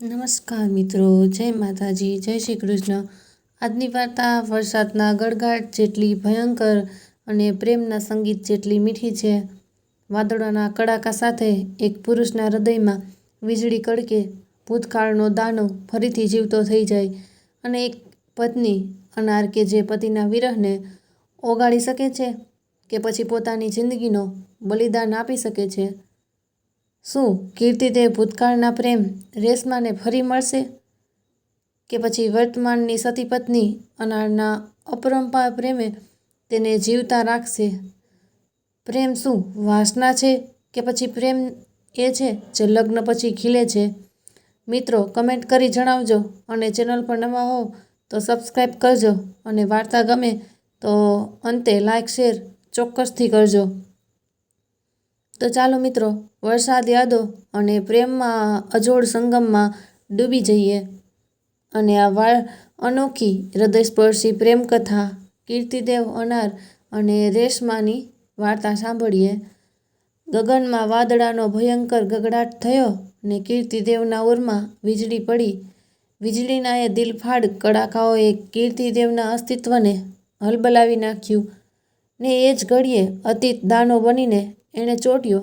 નમસ્કાર મિત્રો, જય માતાજી, જય શ્રી કૃષ્ણ. આજની વાર્તા, વરસાદના ગળગાટ જેટલી ભયંકર અને પ્રેમના સંગીત જેટલી મીઠી છે, વાદળોના કડાકા સાથે એક પુરુષના હૃદયમાં વીજળી કડકે, ભૂતકાળનો દાનો ફરીથી જીવતો થઈ જાય અને એક પત્ની અનાર કે જે પતિના વિરહને ઓગાળી શકે છે કે પછી પોતાની જિંદગીનો બલિદાન આપી શકે છે. શું કીર્તિદેવ ભૂતકાળના પ્રેમ રેશમાને ફરી મળશે? કે પછી વર્તમાનની સતી પત્ની અનારના અપરંપાર પ્રેમે તેને જીવતા રાખશે? પ્રેમ શું વાસના છે કે પછી પ્રેમ એ છે જે લગ્ન પછી ખીલે છે? મિત્રો, કમેન્ટ કરી જણાવજો અને ચેનલ પર નવા હો તો સબસ્ક્રાઈબ કરજો અને વાર્તા ગમે તો અંતે લાઇક, શેર ચોક્કસથી કરજો. તો ચાલો મિત્રો, વરસાદ યાદો અને પ્રેમમાં અજોડ સંગમમાં ડૂબી જઈએ. અને આ વા અનોખી હૃદયસ્પર્શી પ્રેમ કથા કીર્તિદેવ અનાર અને રેશમાની વાર્તા સાંભળીએ. ગગનમાં વાદળાનો ભયંકર ગગડાટ થયો ને કીર્તિદેવના ઓરમાં વીજળી પડી. વીજળીના એ દિલફાડ કડાકાઓએ કીર્તિદેવના અસ્તિત્વને હલબલાવી નાખ્યું. ને એ જ ઘડીએ અતીત દાનો બનીને એણે ચોટ્યો,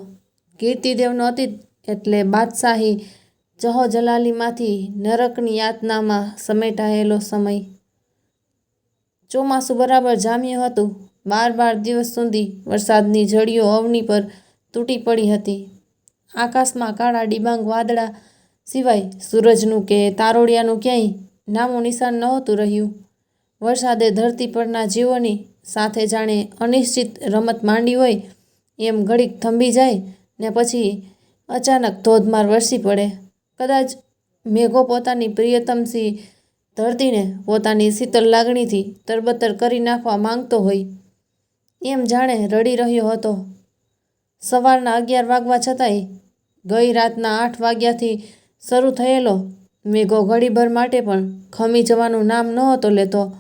કીર્તિદેવનો અતીત એટલે બાદશાહી જહોજલાલીમાંથી નરકની યાતનામાં સમેટાયેલો સમય. ચોમાસું બરાબર જામ્યું હતું. બાર બાર દિવસ સુધી વરસાદની જળીઓ અવની પર તૂટી પડી હતી. આકાશમાં કાળા ડિબાંગ વાદળા સિવાય સૂરજનું કે તારોડિયાનું ક્યાંય નામું નિશાન નહોતું રહ્યું. વરસાદે ધરતી પરના જીવોની સાથે જાણે અનિશ્ચિત રમત માંડી હોય એમ ઘડીક થંભી જાય ને પછી અચાનક ધોધમાર વરસી પડે. કદાચ મેઘો પોતાની પ્રિયતમસી ધરતીને પોતાની શીતલ લાગણીથી તરબતર કરી નાખવા માંગતો હોય. એમ જાણે રડી રહ્યો હતો. સવારના અગિયાર વાગવા છતાંય ગઈ રાતના આઠ વાગ્યાથી શરૂ થયેલો મેઘો ઘડીભર માટે પણ ખમી જવાનું નામ નહોતો લેતો.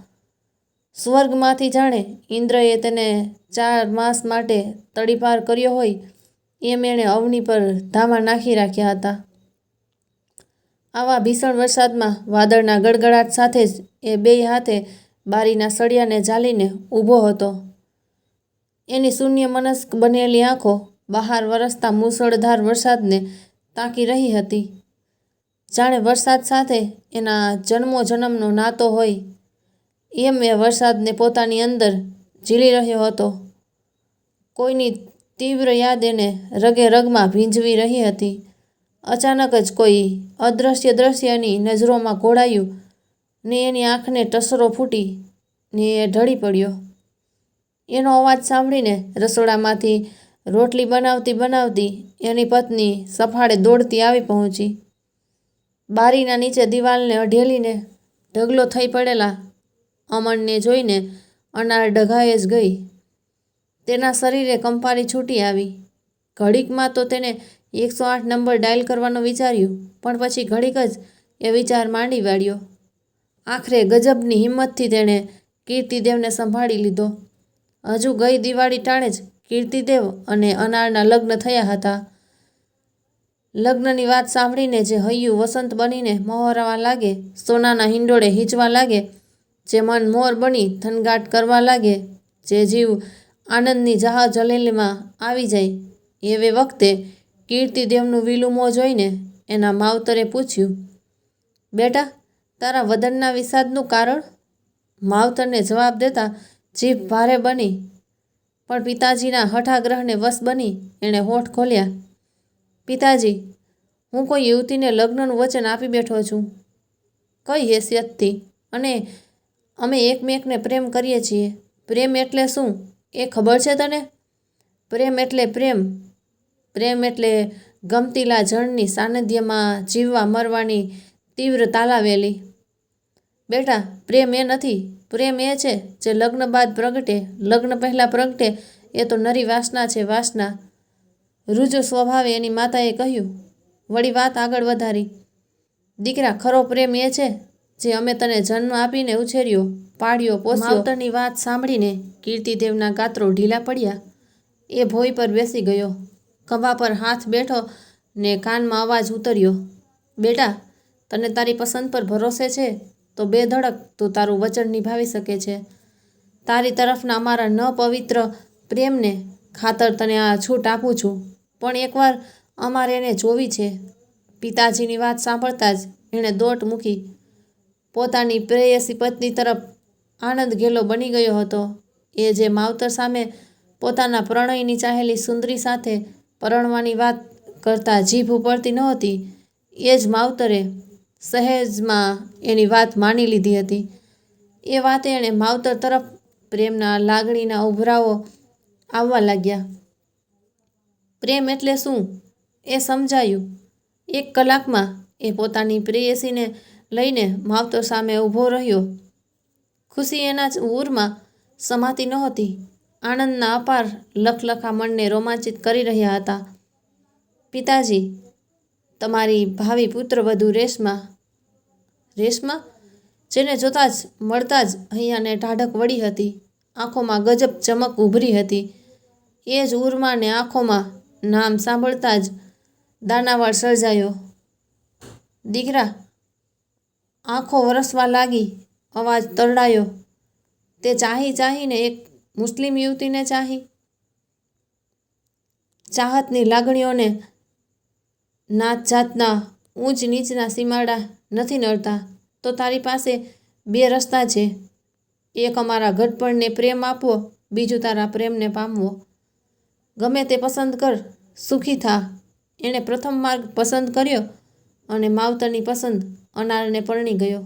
સ્વર્ગમાંથી જાણે ઇન્દ્રએ તેને ચાર માસ માટે તડીપાર કર્યો હોય, એમ એણે અવની પર ધામા નાખી રાખ્યા હતા. આવા ભીષણ વરસાદમાં વાદળના ગડગડાટ સાથે જ એ બેય હાથે બારીના સળિયાને ઝાલીને ઊભો હતો. એની શૂન્ય મનસ્ક બનેલી આંખો બહાર વરસતા મુસળધાર વરસાદને તાકી રહી હતી. જાણે વરસાદ સાથે એના જન્મો જન્મનો નાતો હોય એમ એ વરસાદને પોતાની અંદર ઝીલી રહ્યો હતો. કોઈની તીવ્ર યાદ એને રગે રગમાં ભીંજવી રહી હતી. અચાનક જ કોઈ અદૃશ્ય દ્રશ્યની નજરોમાં ઘોડાયું ને એની આંખને ટસરો ફૂટી ને એ ઢળી પડ્યો. એનો અવાજ સાંભળીને રસોડામાંથી રોટલી બનાવતી બનાવતી એની પત્ની સફાળે દોડતી આવી પહોંચી. બારીના નીચે દિવાલને અઢેલીને ઢગલો થઈ પડેલા અમનને જોઈને અનાર ડઘાએ જ ગઈ. તેના શરીરે કંપારી છૂટી આવી. ઘડીકમાં તો તેને એકસો આઠ નંબર ડાયલ કરવાનું વિચાર્યું, પણ પછી ઘડીક જ એ વિચાર માંડી વાળ્યો. આખરે ગજબની હિંમતથી તેણે કીર્તિદેવને સંભાળી લીધો. હજુ ગઈ દિવાળી ટાણે જ કીર્તિદેવ અને અનારના લગ્ન થયા હતા. લગ્નની વાત સાંભળીને જે હૈયું વસંત બનીને મહોરવા લાગે, સોનાના હિંડોળે હિંચવા લાગે જે મન મોર બની થનગાટ કરવા લાગે, જે જીવ આનંદની જહાજ જલેલીમાં આવી જાય. એવે વખતે કીર્તિદેવનું વિલુમો જોઈને એના માવતરે પૂછ્યું, બેટા, તારા વદનના વિષાદનું કારણ? માવતરને જવાબ દેતા, જીભ ભારે બની, પણ પિતાજીના હઠાગ્રહને વશ બની એણે હોઠ ખોલ્યા. પિતાજી, હું કોઈ યુવતીને લગ્નનું વચન આપી બેઠો છું. કઈ હેસિયતથી? અને અમે એકમેકને પ્રેમ કરીએ છીએ. પ્રેમ એટલે શું? એ ખબર છે તને? પ્રેમ એટલે પ્રેમ. પ્રેમ એટલે ગમતીલા જળની સાનિધ્યમાં જીવવા મરવાની તીવ્ર તાલાવેલી. બેટા, પ્રેમ એ નથી. પ્રેમ એ છે જે લગ્ન બાદ પ્રગટે. લગ્ન પહેલાં પ્રગટે, એ તો નરી વાસના છે વાસના. રુજુ સ્વભાવે એની માતાએ કહ્યું, વળી વાત આગળ વધારી. દીકરા, ખરો પ્રેમ એ છે? જે અમે તને જન્મ આપીને ઉછેર્યો, પાડ્યો, પોસ્યો. માવતરની વાત સાંભળીને કીર્તિદેવના ગાત્રો ઢીલા પડ્યા. એ ભોય પર બેસી ગયો. ખભા પર હાથ બેઠો ને કાનમાં અવાજ ઉતર્યો, બેટા, તને તારી પસંદ પર ભરોસે છે તો બે ધડક તું તારું વચન નિભાવી શકે છે. તારી તરફના અમારા ન પવિત્ર પ્રેમને ખાતર તને આ છૂટ આપું છું. પણ એકવાર અમારે એને જોવી છે. પિતાજીની વાત સાંભળતા જ એણે દોટ મૂકી પોતાની પ્રેયસી પત્ની તરફ આનંદ ઘેલો બની ગયો હતો. એ જે માવતર સામે પોતાના પ્રણયની ચાહેલી સુંદરી સાથે પરણવાની વાત કરતા જીભ ઉપડતી નહોતી, એ જ માવતરે સહેજમાં એની વાત માની લીધી હતી. એ વાતે એણે માવતર તરફ પ્રેમના લાગણીના ઉભરાવો આવવા લાગ્યા. પ્રેમ એટલે શું? એ સમજાયું. એક કલાકમાં એ પોતાની પ્રેયસીને લઈને માવતર સામે ઊભો રહ્યો. ખુશી એના જ ઉરમાં સમાતી નહોતી. આનંદના અપાર લખલખા મનને રોમાંચિત કરી રહ્યા હતા. પિતાજી, તમારી ભાવિ પુત્રવધુ રેશમા રેશમા? જેને જોતાં જ મળતા જ અહીંયાને ઢાઢક વળી હતી. આંખોમાં ગજબ ચમક ઉભરી હતી. એ જ ઉર્માને આંખોમાં નામ સાંભળતા જ દાનાવાળ સર્જાયો. દીકરા આંખો વરસવા લાગી, અવાજ તરડાયો, તે ચાહી ચાહીને એક મુસ્લિમ યુવતીને ચાહી. ચાહતની લાગણીઓને નાત જાતના ઊંચ નીચના સીમાડા નથી નડતા, તો તારી પાસે બે રસ્તા છે. એક અમારા ઘટપણને પ્રેમ આપવો, બીજું તારા પ્રેમને પામવો. ગમે તે પસંદ કર, સુખી થા. એણે પ્રથમ માર્ગ પસંદ કર્યો અને માવતરની પસંદ અનારને પરણી ગયો.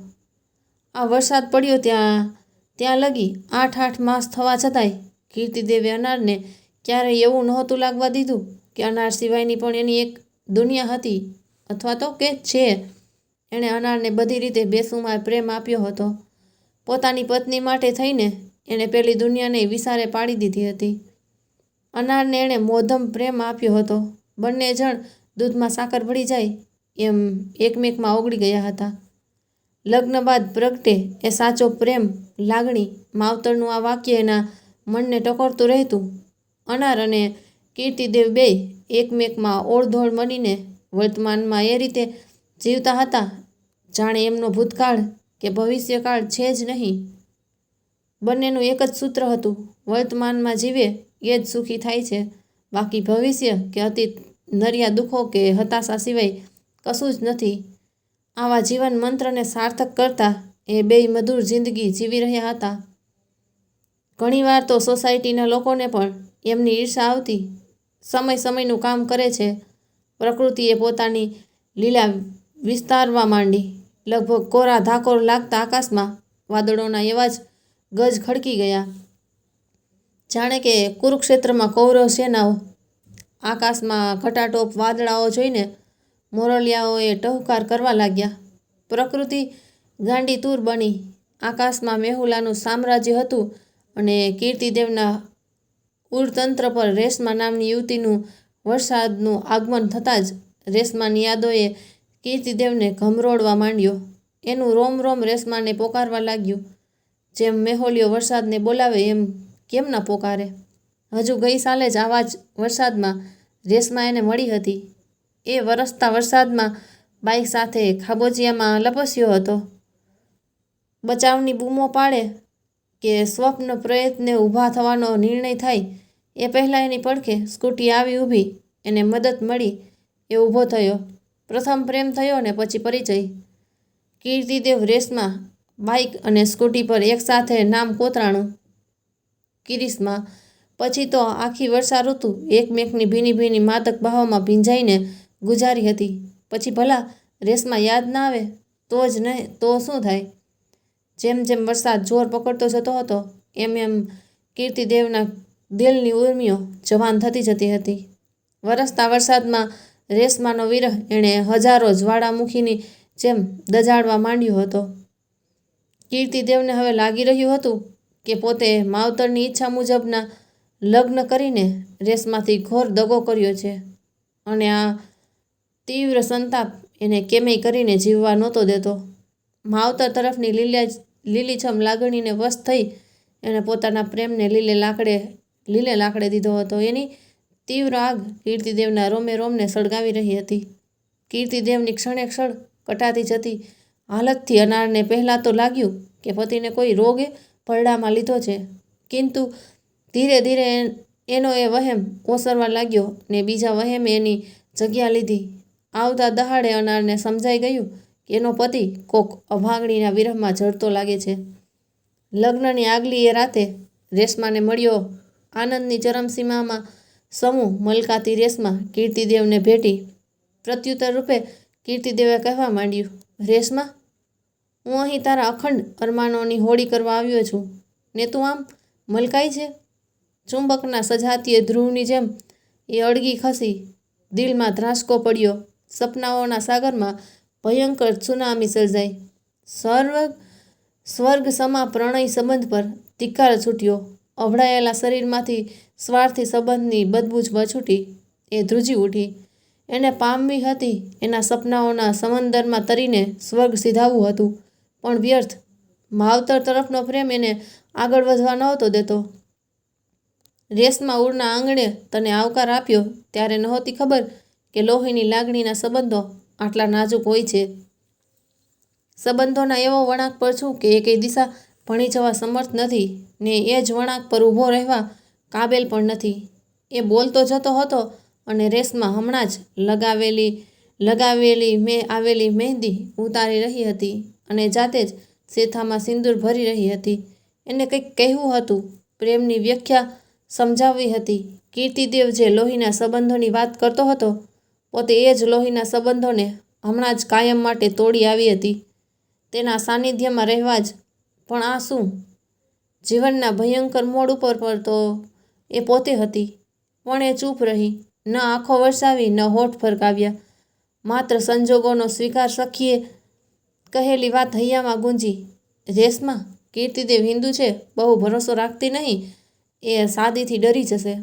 આ વરસાદ પડ્યો ત્યાં ત્યાં લગી આઠ આઠ માસ થવા છતાંય કીર્તિદેવે અનારને ક્યારેય એવું નહોતું લાગવા દીધું કે અનાર સિવાયની પણ એની એક દુનિયા હતી અથવા તો કે છે. એણે અનારને બધી રીતે બેસુમાર પ્રેમ આપ્યો હતો. પોતાની પત્ની માટે થઈને એણે પેલી દુનિયાને વિસારે પાડી દીધી હતી. અનારને એણે મોધમ પ્રેમ આપ્યો હતો. બંને જણ દૂધમાં સાકર ભળી જાય એમ એકમેકમાં ઓગળી ગયા હતા. લગ્ન બાદ પ્રગટે એ સાચો પ્રેમ, લાગણી, માવતરનું આ વાક્ય એના મનને ટકોરતું રહેતું. અનાર અને કીર્તિદેવ બે એકમેકમાં ઓળધોળ મળીને વર્તમાનમાં એ રીતે જીવતા હતા. જાણે એમનો ભૂતકાળ કે ભવિષ્યકાળ છે જ નહીં. બંનેનું એક જ સૂત્ર હતું, વર્તમાનમાં જીવે એ જ સુખી થાય છે. બાકી ભવિષ્ય કે અતિ નરિયા દુઃખો કે હતાશા સિવાય કશું જ નથી. આવા જીવન મંત્રને સાર્થક કરતા એ બેય મધુર જિંદગી જીવી રહ્યા હતા. ઘણીવાર તો સોસાયટીના લોકોને પણ એમની ઈર્ષા આવતી. સમય સમયનું કામ કરે છે. પ્રકૃતિએ પોતાની લીલા વિસ્તારવા માંડી. લગભગ કોરા ધાકોર લાગતા આકાશમાં વાદળોના એવા જ ગજ ખડકી ગયા. જાણે કે કુરુક્ષેત્રમાં કૌરવ સેનાઓ, આકાશમાં ઘટાટોપ વાદળાઓ જોઈને મોરલિયાઓએ ટહુકાર કરવા લાગ્યા. પ્રકૃતિ ગાંડી તૂર બની. આકાશમાં મેહુલાનું સામ્રાજ્ય હતું અને કીર્તિદેવના ઉરતંત્ર પર રેશમા નામની યુવતીનું વરસાદનું આગમન થતાં જ રેશમાની યાદોએ કીર્તિદેવને ઘમરોળવા માંડ્યો. એનું રોમ રોમ રેશમાને પોકારવા લાગ્યું. જેમ મેહોલિયો વરસાદને બોલાવે એમ કેમ ના પોકારે? હજુ ગઈ સાલે જ આવા જ વરસાદમાં રેશમા એને મળી હતી. એ વરસતા વરસાદમાં બાઈક સાથે ખાબોચિયામાં લપસ્યો હતો. બચાવની બૂમો પાડે કે સ્વપ્ન પ્રયત્ને ઊભા થવાનો નિર્ણય થાય એ પહેલાં એની પડખે સ્કૂટી આવી ઊભી, એને મદદ મળી એ ઊભો થયો. પ્રથમ પ્રેમ થયો ને પછી પરિચય. કીર્તિદેવ રેસમાં બાઇક અને સ્કૂટી પર એકસાથે નામ કોતરાણું. કિરીસમાં પછી તો આખી વર્ષા ઋતુ એકમેકની ભીની ભીની માદક ભાવમાં ભીંજાઈને ગુજારી હતી. પછી ભલા રેસમાં યાદ ના આવે તો જ નહીં તો શું થાય? જેમ જેમ વરસાદ જોર પકડતો જતો હતો, એમ એમ કીર્તિદેવના દિલની ઉર્મિઓ જવાન થતી જતી હતી. વરસતા વરસાદમાં રેશમાનો વિરહ એણે હજારો જ્વાળામુખીની જેમ દજાડવા માંડ્યો હતો. કીર્તિદેવને હવે લાગી રહ્યું હતું કે પોતે માવતરની ઈચ્છા મુજબના લગ્ન કરીને રેસમાંથી ઘોર દગો કર્યો છે. અને આ તીવ્ર સંતાપ એને કેમેય કરીને જીવવા નહોતો દેતો. માવતર તરફની લીલા લીલીછમ લાગણીને વશ થઈ એણે પોતાના પ્રેમને લીલે લાકડે લીલે લાકડે દીધો હતો. એની તીવ્ર આગ કીર્તિદેવના રોમે રોમને સળગાવી રહી હતી. કીર્તિદેવની ક્ષણે ક્ષણ કટાતી જતી હાલતથી અનારને પહેલાં તો લાગ્યું કે પતિને કોઈ રોગે ભરડામાં લીધો છે. કિંતુ ધીરે ધીરે એનો એ વહેમ ઓસરવા લાગ્યો ને બીજા વહેમે એની જગ્યા લીધી. આવતા દહાડે અનારને સમજાઈ ગયું કે એનો પતિ કોક અભાગણીના વિરહમાં જડતો લાગે છે. લગ્નની આગલી એ રાતે રેશમાને મળ્યો. આનંદની ચરમસીમામાં સમૂહ મલકાતી રેશમા કીર્તિદેવને ભેટી પ્રત્યુત્તર રૂપે કીર્તિદેવે કહેવા માંડ્યું, રેશમા, હું અહીં તારા અખંડ અરમાનોની હોળી કરવા આવ્યો છું. ને તું આમ મલકાઈ છે ચુંબકના સજાતીય ધ્રુવની જેમ એ અડગી ખસી, દિલમાં ધ્રાસકો પડ્યો. સપનાઓના સાગરમાં ભયંકર સુનામી સર્જાઈ. સર્વ, સ્વર્ગ સમા પ્રણય સંબંધ પર ધિક્કાર છૂટ્યો. અભડાયેલા શરીરમાંથી સ્વાર્થી સંબંધની બદબૂજ છૂટી એ ધ્રુજી ઉઠી. એને પામવી હતી એના સપનાઓના સમંદરમાં તરીને સ્વર્ગ સીધાવું હતું, પણ વ્યર્થ. માવતર તરફનો પ્રેમ એને આગળ વધવા નહોતો દેતો. રેસમાં ઉડના આંગણે તને આવકાર આપ્યો ત્યારે નહોતી ખબર કે લોહીની લાગણીના સંબંધો આટલા નાજુક હોય છે. સંબંધોના એવો વળાંક પર છું કે એકેય દિશા ભણી જવા સમર્થ નથી, ને એ જ વળાંક પર ઊભો રહેવા કાબેલ પણ નથી. એ બોલતો જતો હતો અને રેસમાં હમણાં જ લગાવેલી લગાવેલી મેં આવેલી મહેંદી ઉતારી રહી હતી અને જાતે જ શેથામાં સિંદૂર ભરી રહી હતી. એને કંઈક કહેવું હતું, પ્રેમની વ્યાખ્યા સમજાવવી હતી. કીર્તિદેવ જે લોહીના સંબંધોની વાત કરતો હતો પોતે એ જ લોહીના સંબંધોને હમણાં જ કાયમ માટે તોડી આવી હતી. તેના સાનિધ્યમાં રહેવા જ. પણ આ શું? જીવનના ભયંકર મોડ ઉપર પર તો એ પોતે હતી. પણ એ ચૂપ રહી. ન આંખો વરસાવી, ન હોઠ ફરકાવ્યા. માત્ર સંજોગોનો સ્વીકાર સખીએ કહેલી વાત હૈયામાં ગુંજી. રેસમાં કીર્તિદેવ હિન્દુ છે, બહુ ભરોસો રાખતી નહીં. એ સાદીથી ડરી જશે.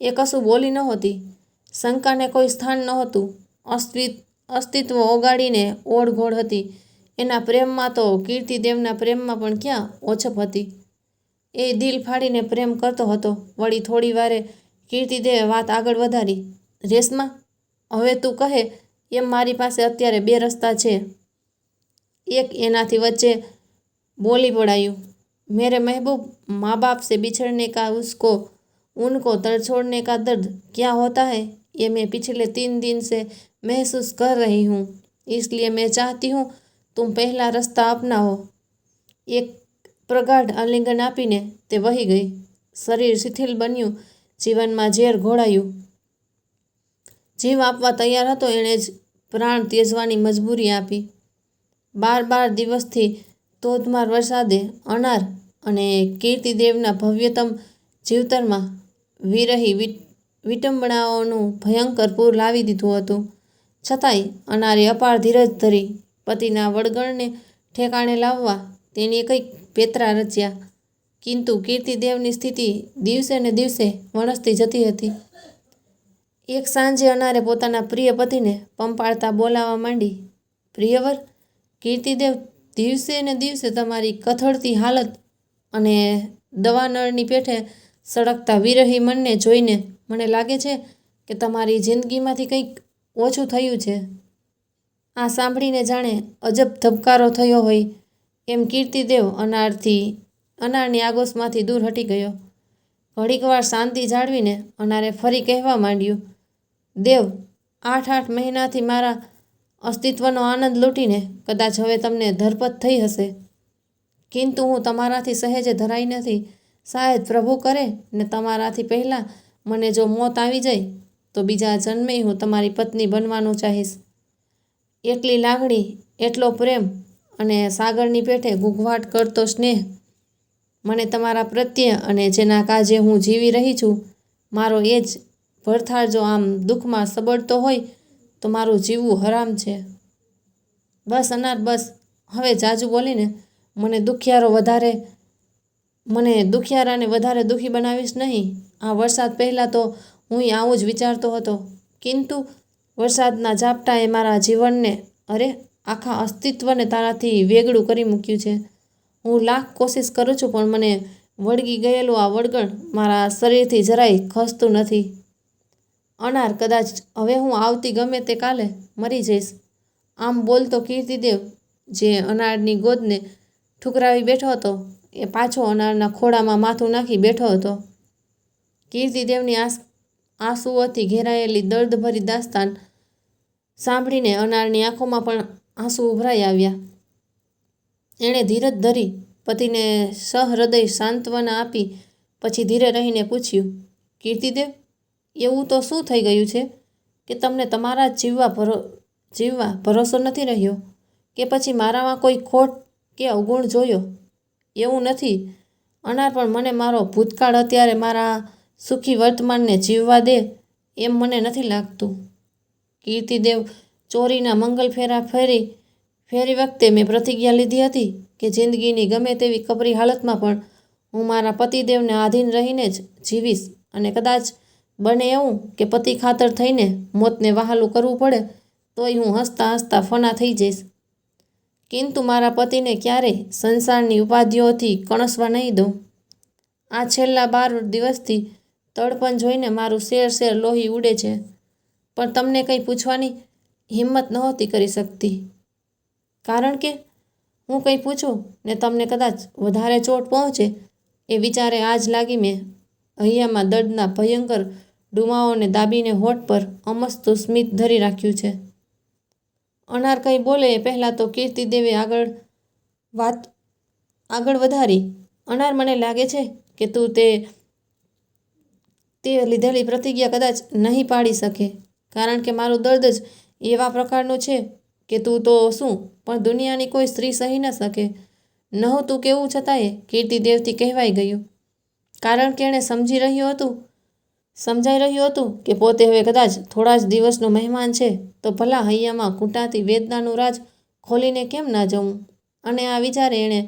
એ કશું બોલી નહોતી. શંકાને કોઈ સ્થાન નહોતું અસ્તિત્વ અસ્તિત્વ ઓગાળીને ઓળઘોળ હતી એના પ્રેમમાં તો કીર્તિદેવના પ્રેમમાં પણ ક્યાં ઓછપ હતી એ દિલ ફાડીને પ્રેમ કરતો હતો વળી થોડી વારે કીર્તિદેવે વાત આગળ વધારી રેશમા હવે તું કહે એમ મારી પાસે અત્યારે બે રસ્તા છે એક એનાથી વચ્ચે બોલી પડાયું मेरे महबूब माँ बाप से बिछड़ने का उसको उनको तड़छोड़ने का दर्द क्या होता है ये मैं पिछले तीन दिन से महसूस कर रही हूँ इसलिए मैं चाहती हूँ तुम पहला रास्ता अपनाओ એક પ્રગાઢ આલિંગન આપીને તે વહી ગઈ શરીર શિથિલ બન્યું જીવનમાં ઝેર ઘોળાયું જીવ આપવા તૈયાર હતો એણે જ પ્રાણ ત્યજવાની મજબૂરી આપી બાર બાર દિવસથી ધોધમાર વરસાદે અનાર અને કીર્તિદેવના ભવ્યતમ જીવતરમાં વિરહી વિટ વિટંબણાઓનું ભયંકર પૂર લાવી દીધું હતું. છતાંય અનારે અપાર ધીરજ ધરી પતિના વળગણને ઠેકાણે લાવવા તેની કંઈક પેતરા રચ્યા. કિંતુ કીર્તિદેવની સ્થિતિ દિવસે ને દિવસે વણસતી જતી હતી. એક સાંજે અનારે પોતાના પ્રિય પતિને પંપાળતા બોલાવવા માંડી. પ્રિયવર, કીર્તિદેવ, દિવસે ને દિવસે તમારી કથળતી હાલત અને દવાનળની પેઠે સળગતા વિરહી મનને જોઈને મને લાગે છે કે તમારી જિંદગીમાંથી કંઈક ઓછું થયું છે. આ સાંભળીને જાણે અજબ ધબકારો થયો હોય એમ કીર્તિદેવ અનારથી, અનારની આગોશમાંથી દૂર હટી ગયો. ઘડીકવાર શાંતિ જાળવીને અનારે ફરી કહેવા માંડ્યું, દેવ, આઠ આઠ મહિનાથી મારા અસ્તિત્વનો આનંદ લૂંટીને કદાચ હવે તમને ધરપત થઈ હશે. કિંતુ હું તમારાથી સહેજે ધરાઈ નથી. શાયદ પ્રભુ કરે ને તમારાથી પહેલાં મને જો મોત આવી જાય, તો બીજા જન્મે હું તમારી પત્ની બનવાનું ચાહીશ. એટલી લાગણી, એટલો પ્રેમ અને સાગરની પેઠે ગુઘવાટ કરતો સ્નેહ મને તમારા પ્રત્યે અને જેના કાજે હું જીવી રહી છું, મારો એ જ ભરથાળ જો આમ દુઃખમાં સબડતો હોય, તો મારું જીવવું હરામ છે. બસ અનાર બસ, હવે જાજુ બોલીને મને દુખિયારો વધારે, મને દુખિયારાને વધારે દુઃખી બનાવીશ નહીં. આ વરસાદ પહેલાં તો હું આવું જ વિચારતો હતો. કિંતુ વરસાદના ઝાપટાએ મારા જીવનને, અરે, આખા અસ્તિત્વને તારાથી વેગળું કરી મૂક્યું છે. હું લાખ કોશિશ કરું છું, પણ મને વળગી ગયેલું આ વળગણ મારા શરીરથી જરાય ખસતું નથી. અનાર કદાચ હવે હું આવતી ગમે તે કાલે મરી જઈશ. આમ બોલતો કીર્તિદેવ, જે અનારની ગોદને ઠુકરાવી બેઠો હતો, એ પાછો અનારના ખોળામાં માથું નાખી બેઠો હતો. કીર્તિદેવની આસ, આંસુઓથી ઘેરાયેલી દર્દભરી દાસ્તાન સાંભળીને અનારની આંખોમાં પણ આંસુ ઉભરાઈ આવ્યા. એણે ધીરજ ધરી પતિને સહૃદય સાંત્વના આપી, પછી ધીરે રહીને પૂછ્યું, કીર્તિદેવ, એવું તો શું થઈ ગયું છે કે તમને તમારા જીવવા ભરો, જીવવા ભરોસો નથી રહ્યો? કે પછી મારામાં કોઈ ખોટ કે અવગુણ જોયો? એવું નથી. અનાર પણ મને મારો ભૂતકાળ અત્યારે મારા સુખી વર્તમાનને જીવવા દે એમ મને નથી લાગતું. કીર્તિદેવ ચોરીના મંગલ ફેરા ફેરી ફેરી વખતે મેં પ્રતિજ્ઞા લીધી હતી કે જિંદગીની ગમે તેવી કપરી હાલતમાં પણ હું મારા પતિદેવને આધીન રહીને જ જીવીશ અને કદાચ બને એવું કે પતિ ખાતર થઈને મોતને વહાલું કરવું પડે, તોય હું હસતા હસતા ફના થઈ જઈશ. કિંતુ મારા પતિને ક્યારેય સંસારની ઉપાધિઓથી કણસવા નહીં દઉં. આ છેલ્લા બાર દિવસથી તડપણ જોઈને મારું શેર શેર લોહી ઉડે છે. પણ તમને કંઈ પૂછવાની હિંમત નહોતી કરી શકતી. કારણ કે હું કંઈ પૂછું ને તમને કદાચ વધારે ચોટ પહોંચે એ વિચારે આજ લાગી મેં હૈયામાં દર્દના ભયંકર ડુમાઓને દાબીને હોઠ પર અમસ્તું સ્મિત ધરી રાખ્યું છે. અનાર કંઈ બોલે એ પહેલાં તો કીર્તિદેવે આગળ વાત આગળ વધારી. અનાર મને લાગે છે કે તું તે તે લીધેલી પ્રતિજ્ઞા કદાચ નહીં પાડી શકે. કારણ કે મારું દર્દ જ એવા પ્રકારનું છે કે તું તો શું, પણ દુનિયાની કોઈ સ્ત્રી સહી ન શકે. નહોતું કેવું છતાંય કીર્તિ દેવતી કહેવાઈ ગયું. કારણ કે એણે સમજી રહ્યું હતું, સમજાઈ રહ્યું હતું કે પોતે હવે કદાચ થોડા જ દિવસનો મહેમાન છે, તો ભલા હૈયામાં ઘૂંટાતી વેદનાનું રાજ ખોલીને કેમ ના જવું? અને આ વિચારે એણે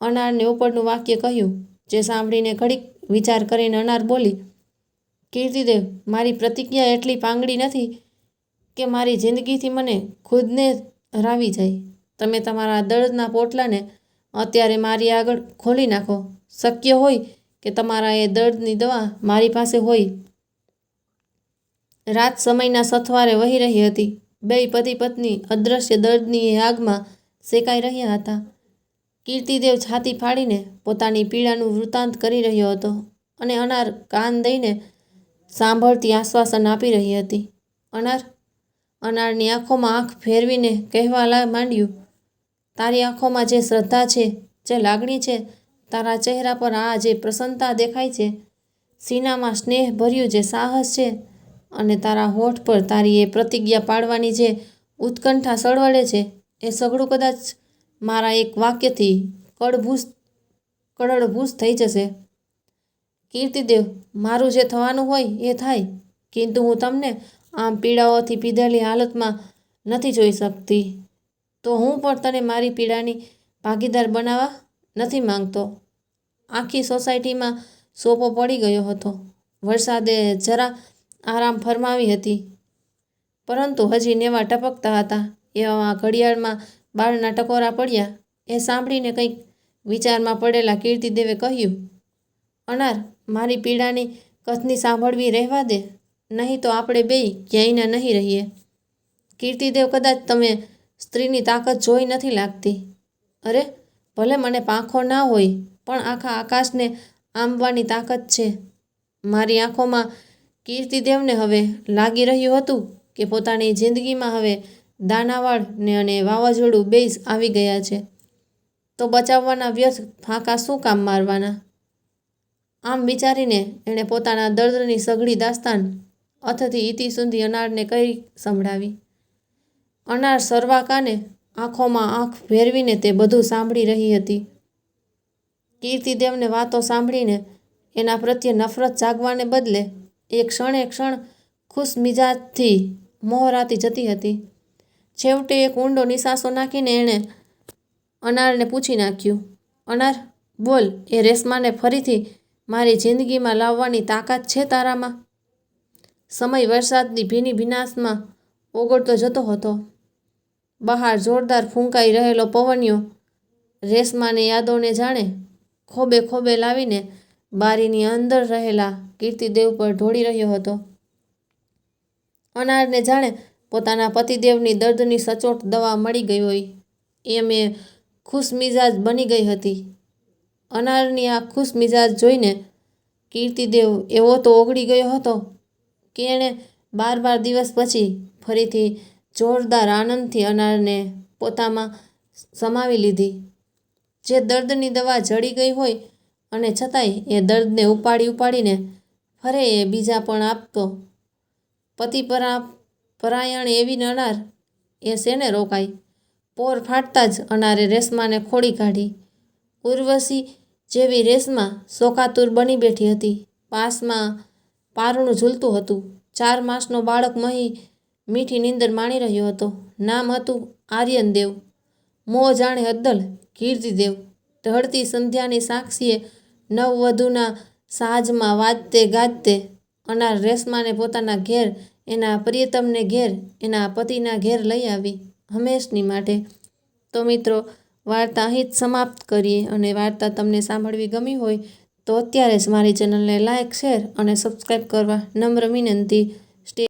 અનારને ઉપરનું વાક્ય કહ્યું, જે સાંભળીને ઘડીક વિચાર કરીને અનાર બોલી કીર્તિદેવ મારી પ્રતિજ્ઞા એટલી પાંગડી નથી કે મારી જિંદગીથી મને ખુદને હરાવી જાય. તમે તમારા દર્દના પોટલાને અત્યારે મારી આગળ ખોલી નાખો. શક્ય હોય કે તમારા એ દર્દની દવા મારી પાસે હોય. રાત સમયના સથવારે વહી રહી હતી. બેય પતિ પત્ની અદૃશ્ય દર્દની આગમાં શેકાઈ રહ્યા હતા. કીર્તિદેવ છાતી ફાડીને પોતાની પીડાનું વૃત્તાંત કરી રહ્યો હતો અને અનાર કાન દઈને સાંભળતી આશ્વાસન આપી રહી હતી. અનાર, અનારની આંખોમાં આંખ ફેરવીને કહેવા માંડ્યું, તારી આંખોમાં જે શ્રદ્ધા છે, જે લાગણી છે, તારા ચહેરા પર આ જે પ્રસન્નતા દેખાય છે, સીનામાં સ્નેહ ભર્યું જે સાહસ છે અને તારા હોઠ પર તારી એ પ્રતિજ્ઞા પાડવાની જે ઉત્કંઠા સળવળે છે, એ સઘળું કદાચ મારા એક વાક્યથી કડભૂસ, કડળભૂસ થઈ જશે. કીર્તિદેવ મારું જે થવાનું હોય એ થાય, કિંતુ હું તમને આમ પીડાઓથી પીધેલી હાલતમાં નથી જોઈ શકતી. તો હું પણ તને મારી પીડાની ભાગીદાર બનાવવા નથી માંગતો. આખી સોસાયટીમાં સોપો પડી ગયો હતો. વરસાદે જરા આરામ ફરમાવી હતી. પરંતુ હજી નેવા ટપકતા હતા. એવામાં ઘડિયાળમાં બાળના ટકોરા પડ્યા. એ સાંભળીને કંઈક વિચારમાં પડેલા કીર્તિદેવે કહ્યું અનાર, મારી પીડાની કથની સાંભળવી રહેવા દે, નહીં તો આપણે બેય ક્યાંયના નહીં રહીએ. કીર્તિદેવ કદાચ તમે સ્ત્રીની તાકાત જોઈ નથી લાગતી. અરે, ભલે મને પાંખો ના હોય, પણ આખા આકાશને આંબવાની તાકાત છે. મારી આંખોમાં કીર્તિદેવને હવે લાગી રહ્યું હતું કે પોતાની જિંદગીમાં હવે દાનાવાળ ને અને વાવાઝોડું બેય આવી ગયા છે. તો બચાવવાના વ્યર્થ ફાંકા શું કામ મારવાના? આમ વિચારીને એણે પોતાના દર્દની સઘળી દાસ્તાન અથથી ઇતિ સુધી અનારને કહી સંભળાવી. અનાર સર્વાકાને આંખોમાં આંખ ભેરવીને તે બધું સાંભળી રહી હતી. કીર્તિદેવને વાતો સાંભળીને એના પ્રત્યે નફરત જાગવાને બદલે એ ક્ષણે ક્ષણ ખુશ મિજાજથી મોહરાતી જતી હતી. છેવટે એક ઊંડો નિશાસો નાખીને એણે અનારને પૂછી નાખ્યું, અનાર, બોલ, એ રેશમાને ફરીથી મારી જિંદગીમાં લાવવાની તાકાત છે તારામાં. સમય વરસાદની ભીની ભીનાશમાં ઓગળતો જતો હતો. બહાર જોરદાર ફૂંકાઈ રહેલો પવનિયો રેશમાને યાદોને જાણે ખોબે ખોબે લાવીને બારીની અંદર રહેલા કીર્તિદેવ પર ઢોળી રહ્યો હતો. અનારને જાણે પોતાના પતિદેવની દર્દની સચોટ દવા મળી ગઈ હોય. એમ એ ખુશ મિજાજ બની ગઈ હતી. અનારની આ ખુશ મિજાજ જોઈને કીર્તિદેવ એવો તો ઓગળી ગયો હતો કે એણે બાર બાર દિવસ પછી ફરીથી જોરદાર આનંદથી અનારને પોતામાં સમાવી લીધી. જે દર્દની દવા જડી ગઈ હોય અને છતાંય એ દર્દને ઉપાડી ઉપાડીને ફરે એ બીજા પણ આપતો. પતિ પરા પરાયણ એવી અનાર એ શેને રોકાય પોર ફાટતા જ અનારે રેશમાને ખોડી કાઢી. ઉર્વશી જેવી રેસમાં શોકાતુર બની બેઠી હતી. પાસમાં પારણું ઝૂલતું હતું. ચાર માસનો બાળક મહી મીઠી નીંદર માણી રહ્યો હતો. નામ હતું આર્યન દેવ મોં જાણે અદ્દલ કીર્તિદેવ ઢળતી સંધ્યાની સાક્ષીએ નવવધુના સાજમાં વાજતે ગાજતે અનાર રેશમાને પોતાના ઘેર, એના પ્રિયતમને ઘેર, એના પતિના ઘેર લઈ આવી હંમેશની માટે. તો મિત્રો વાર્તા અહીં જ સમાપ્ત કરીએ અને વાર્તા તમને સાંભળવી ગમી હોય તો અત્યારે જ મારી ચેનલને લાઇક શેર અને સબસ્ક્રાઈબ કરવા નમ્ર વિનંતી.